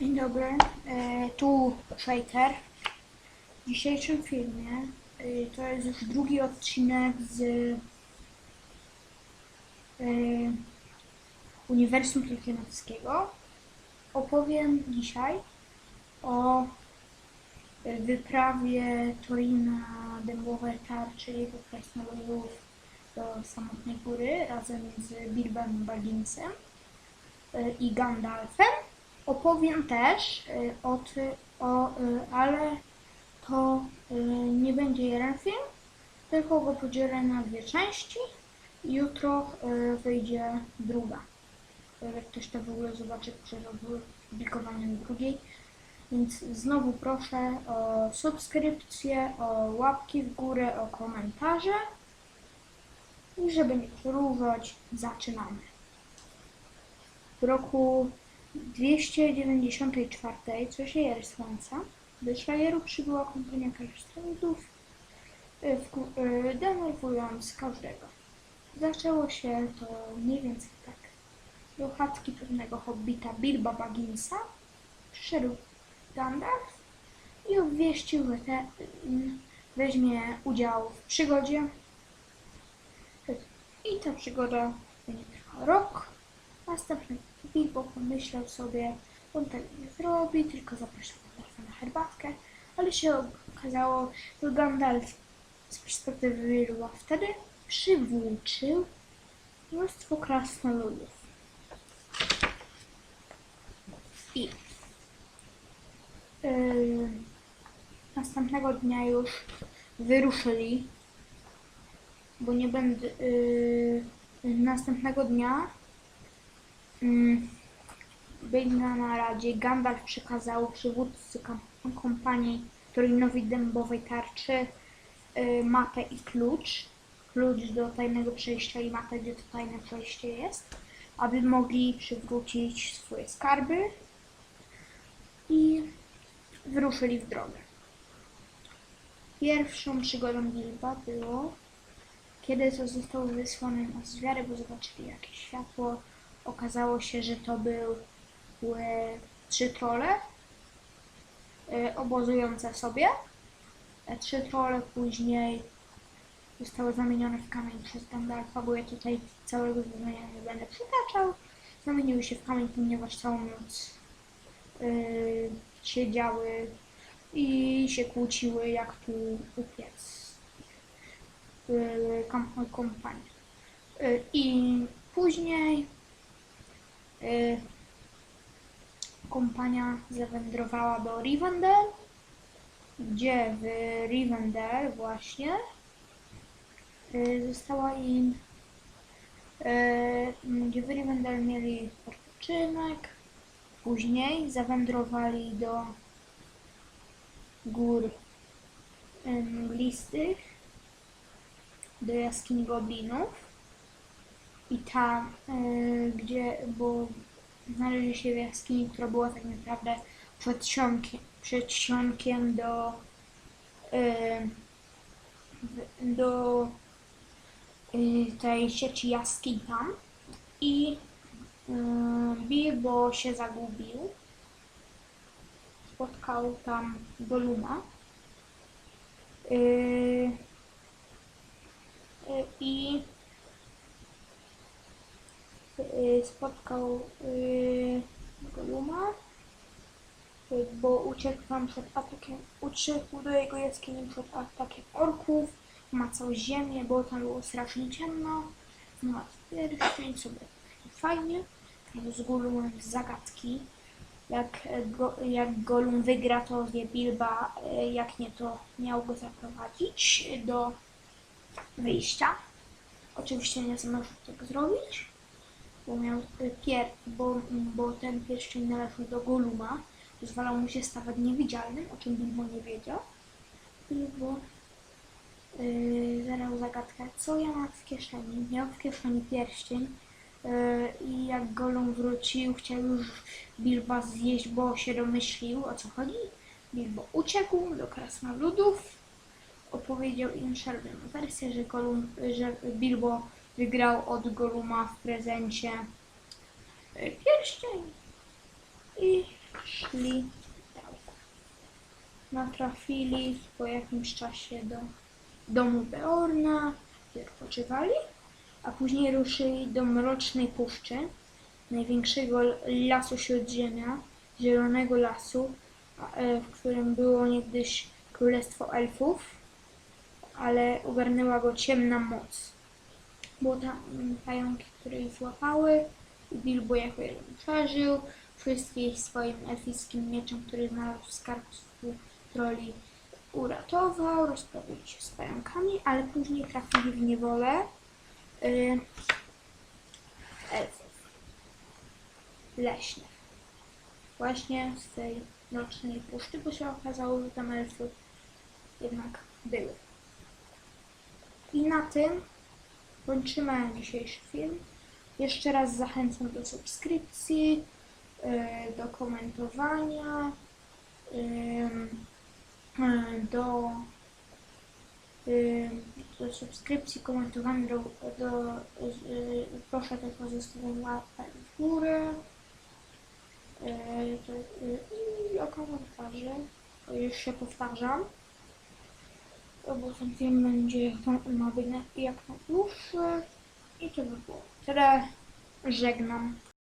Dzień dobry, e, tu Shaker. W dzisiejszym filmie e, to jest już drugi odcinek z e, Uniwersum Tolkienowskiego. Opowiem dzisiaj o wyprawie Torina Dębowej Tarczy jego krasnoludów do samotnej góry razem z Bilbem Bagginsem i Gandalfem. Opowiem też y, o, o y, ale to y, nie będzie jeden film, tylko go podzielę na dwie części. Jutro wyjdzie druga. Jak ktoś to w ogóle zobaczy przed opublikowaniem drugiej. Więc znowu proszę o subskrypcję, o łapki w górę, o komentarze. I żeby nie przedłużać, zaczynamy. W roku 294, co się jery słońca, do szlajeru przybyła kompania krasnoludów, y, y, denerwując każdego. Zaczęło się to mniej więcej tak. Do chatki pewnego hobbita Bilba Bagginsa przyszedł Gandalf i obwieścił, że te, mm, weźmie udział w przygodzie. I ta przygoda będzie trwała rok. Następny Bilbo pomyślał sobie, on tak nie zrobi, tylko zaprosił Gandalfa na herbatkę, ale się okazało, że Gandalf z perspektywy Bilba wtedy przywłóczył mnóstwo krasnoludów. I yy, następnego dnia już wyruszyli, bo nie będę. Yy, następnego dnia byli na naradzie. Gandalf przekazał przywódcy kompanii Torinowi Dębowej Tarczy y, mapę i klucz. Klucz do tajnego przejścia i mapę, gdzie to tajne przejście jest, aby mogli przywrócić swoje skarby i wyruszyli w drogę. Pierwszą przygodą Bilba było, kiedy został wysłany na zwiary, bo zobaczyli jakieś światło, okazało się, że to były trzy trole e, obozujące sobie. Te trzy trole później zostały zamienione w kamień przez Gandalfa, bo ja tutaj całego zadania nie będę przytaczał. Zamieniły się w kamień, ponieważ całą noc yy, siedziały i się kłóciły, jak tu upiec yy, kom- kompanię. Yy, I później y, kompania zawędrowała do Rivendell, gdzie w Rivendell właśnie y, została im y, gdzie w Rivendell mieli odpoczynek, później zawędrowali do gór y, mglistych, do jaskini goblinów i tam, y, gdzie, bo znaleźli się w jaskini, która była tak naprawdę przedsionkiem, przedsionkiem do, w- do y, tej sieci jaskiń tam i y, Bilbo się zagubił. Spotkał tam Goluma. I y, spotkał y, Goluma, y, bo uciekł tam przed atakiem, uciekł do jego jaskini przed atakiem orków, macał ziemię, bo tam było strasznie ciemno, no pierścień sobie fajnie, z Golumem zagadki, jak, e, go, jak Golum wygra, to wie Bilba, e, jak nie, to miał go zaprowadzić do wyjścia. Oczywiście nie zdążył tego zrobić, bo miał y, pier, bo, bo ten pierścień należał do Goluma, pozwalał mu się stawać niewidzialnym, o czym Bilbo nie wiedział. Bilbo yy, zadał zagadkę, co ja mam w kieszeni. Miał w kieszeni pierścień yy, i jak Golum wrócił, chciał już Bilba zjeść, bo się domyślił, o co chodzi. Bilbo uciekł do krasnoludów, opowiedział im szeroką wersję, że, Golum, że Bilbo wygrał od Goluma w prezencie y, pierścień i dalej. Natrafili po jakimś czasie do domu Beorna, gdzie odpoczywali, a później ruszyli do Mrocznej Puszczy, największego lasu śródziemia, zielonego lasu, e, w którym było niegdyś królestwo elfów, ale ogarnęła go ciemna moc. Było tam mm, pająki, które ich złapały Bilbo jako jeden przeżył. Wszystkich swoim elfickim mieczem, który znalazł w skarbcu troli uratował, rozprawili się z pająkami, ale później trafili w niewolę y, elfów leśnych. Właśnie z tej nocnej puszczy, bo się okazało, że tam elfy jednak były. I na tym kończymy dzisiejszy film. Jeszcze raz zachęcam do subskrypcji, y, do komentowania, ym, y, do, do subskrypcji, komentowania, do, do, y, proszę też o zostawienie łapek w górę y, y, i o komentarze. Już się powtarzam. Bo film będzie ma być jak najdłuższy. I to by było tyle. Żegnam.